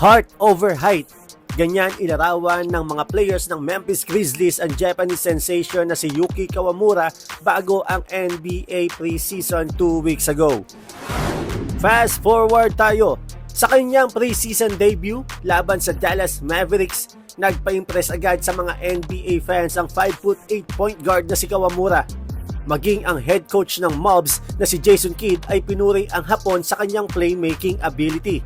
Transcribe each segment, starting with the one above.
Heart over height. Ganyan ilarawan ng mga players ng Memphis Grizzlies ang Japanese sensation na si Yuki Kawamura bago ang NBA preseason 2 weeks ago. Fast forward tayo. Sa kanyang preseason debut laban sa Dallas Mavericks, nagpa-impress agad sa mga NBA fans ang 5'8 point guard na si Kawamura. Maging ang head coach ng Mobs na si Jason Kidd ay pinuri ang hapon sa kanyang playmaking ability.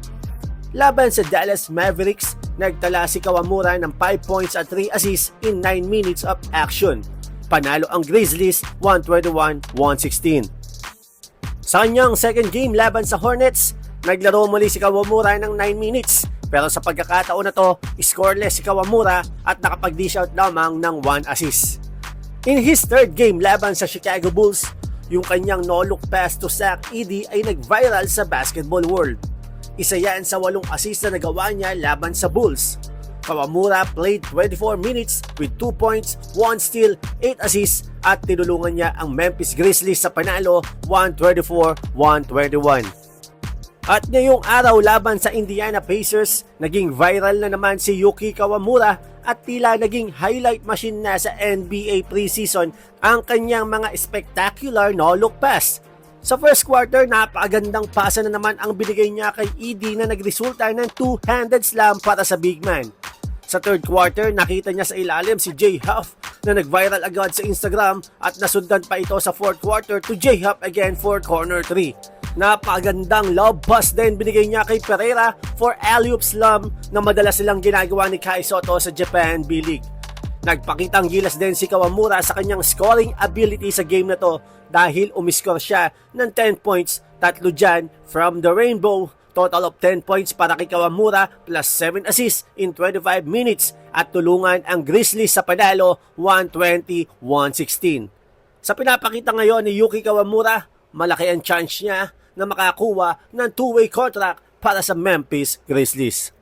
Laban sa Dallas Mavericks, nagtala si Kawamura ng 5 points at 3 assists in 9 minutes of action. Panalo ang Grizzlies 121-116. Sa kanyang second game laban sa Hornets, naglaro muli si Kawamura ng 9 minutes. Pero sa pagkakataon na to, scoreless si Kawamura at nakapag-dish out lamang ng 1 assist. In his third game laban sa Chicago Bulls, yung kanyang no-look pass to Zach Edey ay nag-viral sa basketball world. Isa yan sa walong assist na nagawa niya laban sa Bulls. Kawamura played 24 minutes with 2 points, 1 steal, 8 assists at tinulungan niya ang Memphis Grizzlies sa panalo 124-121. At ngayong araw laban sa Indiana Pacers, naging viral na naman si Yuki Kawamura at tila naging highlight machine na sa NBA preseason ang kanyang mga spectacular no-look pass. Sa first quarter, napakagandang pasa na naman ang binigay niya kay ED na nagresulta ng two-handed slam para sa big man. Sa third quarter, nakita niya sa ilalim si Jay Huff na nag-viral agad sa Instagram at nasundan pa ito sa fourth quarter to Jay Huff again for corner 3. Napagandang love pass din binigay niya kay Pereira for alley-oop slam na madalas silang ginagawa ni Kai Soto sa Japan B-League. Nagpakitang gilas din si Kawamura sa kanyang scoring ability sa game na to dahil umiskor siya ng 10 points, tatlo dyan from the rainbow, total of 10 points para kay Kawamura plus 7 assists in 25 minutes at tulungan ang Grizzlies sa panalo 120-116. Sa pinapakita ngayon ni Yuki Kawamura, malaki ang chance niya na makakuha ng two-way contract para sa Memphis Grizzlies.